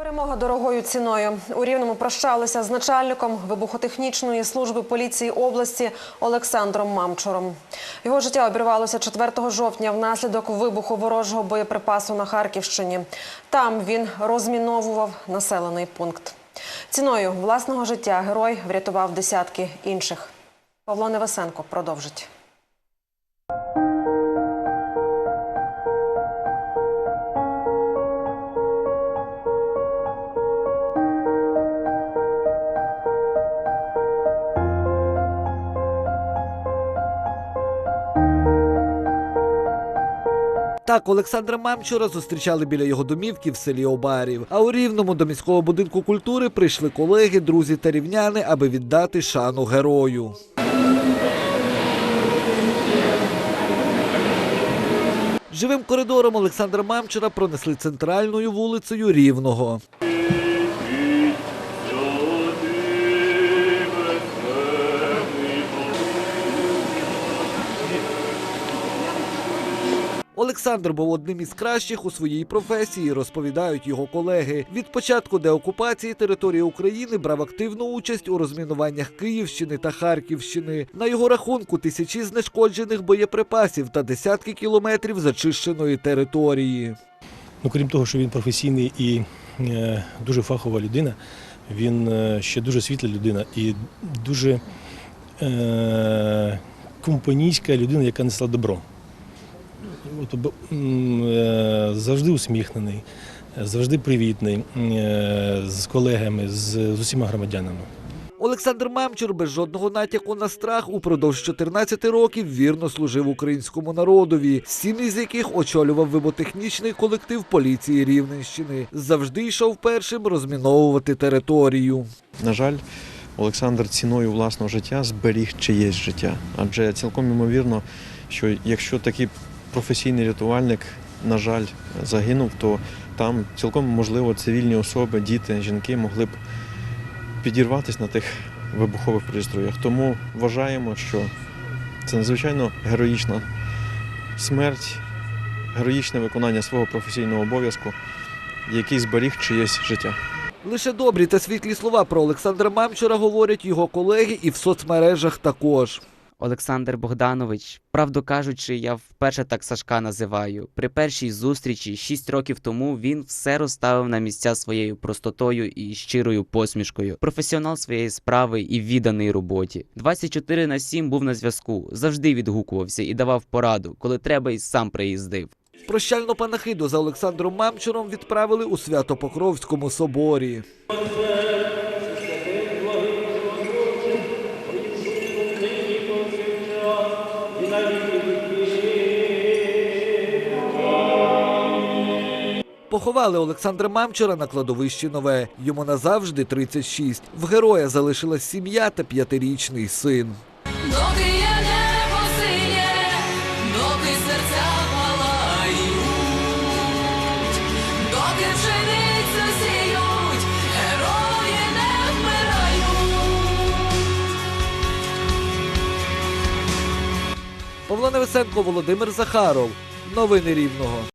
Перемога дорогою ціною. У Рівному прощалися з начальником вибухотехнічної служби поліції області Олександром Мамчуром. Його життя обірвалося 4 жовтня внаслідок вибуху ворожого боєприпасу на Харківщині. Там він розміновував населений пункт. Ціною власного життя герой врятував десятки інших. Павло Невесенко продовжить. Так, Олександра Мамчура зустрічали біля його домівки в селі Обарів. А у Рівному до міського будинку культури прийшли колеги, друзі та рівняни, аби віддати шану герою. Живим коридором Олександра Мамчура пронесли центральною вулицею Рівного. Олександр був одним із кращих у своїй професії, розповідають його колеги. Від початку деокупації території України брав активну участь у розмінуваннях Київщини та Харківщини. На його рахунку тисячі знешкоджених боєприпасів та десятки кілометрів зачищеної території. Ну, крім того, що він професійний і е, дуже фахова людина, він е, ще дуже світла людина і дуже е, компанійська людина, яка несла добро. Е, завжди усміхнений, завжди привітний е, з колегами, з, з усіма громадянами. Олександр Мамчур без жодного натяку на страх упродовж 14 років вірно служив українському народові, сім із яких очолював виботехнічний колектив поліції Рівненщини. Завжди йшов першим розміновувати територію. На жаль, Олександр ціною власного життя зберіг чиєсь життя. Адже цілком ймовірно, що якщо такий професійний рятувальник, на жаль, загинув, то там цілком можливо цивільні особи, діти, жінки могли б підірватися на тих вибухових пристроях. Тому вважаємо, що це надзвичайно героїчна смерть, героїчне виконання свого професійного обов'язку, який зберіг чиєсь життя. Лише добрі та світлі слова про Олександра Мамчура говорять його колеги і в соцмережах також. Олександр Богданович, правду кажучи, я вперше так Сашка називаю. При першій зустрічі шість років тому він все розставив на місця своєю простотою і щирою посмішкою. Професіонал своєї справи і відданий роботі. 24 на 7 був на зв'язку, завжди відгукувався і давав пораду, коли треба, і сам приїздив. Прощальну панахиду за Олександром Мамчуром відправили у Свято-Покровському соборі. Поховали Олександра Мамчура на кладовищі Нове. Йому назавжди 36. В героя залишилась сім'я та п'ятирічний син. Доки є небо синє, доки серця палають, доки пшеницю сіють, герої не вмирають. Павло Невесенко, Володимир Захаров. Новини Рівного.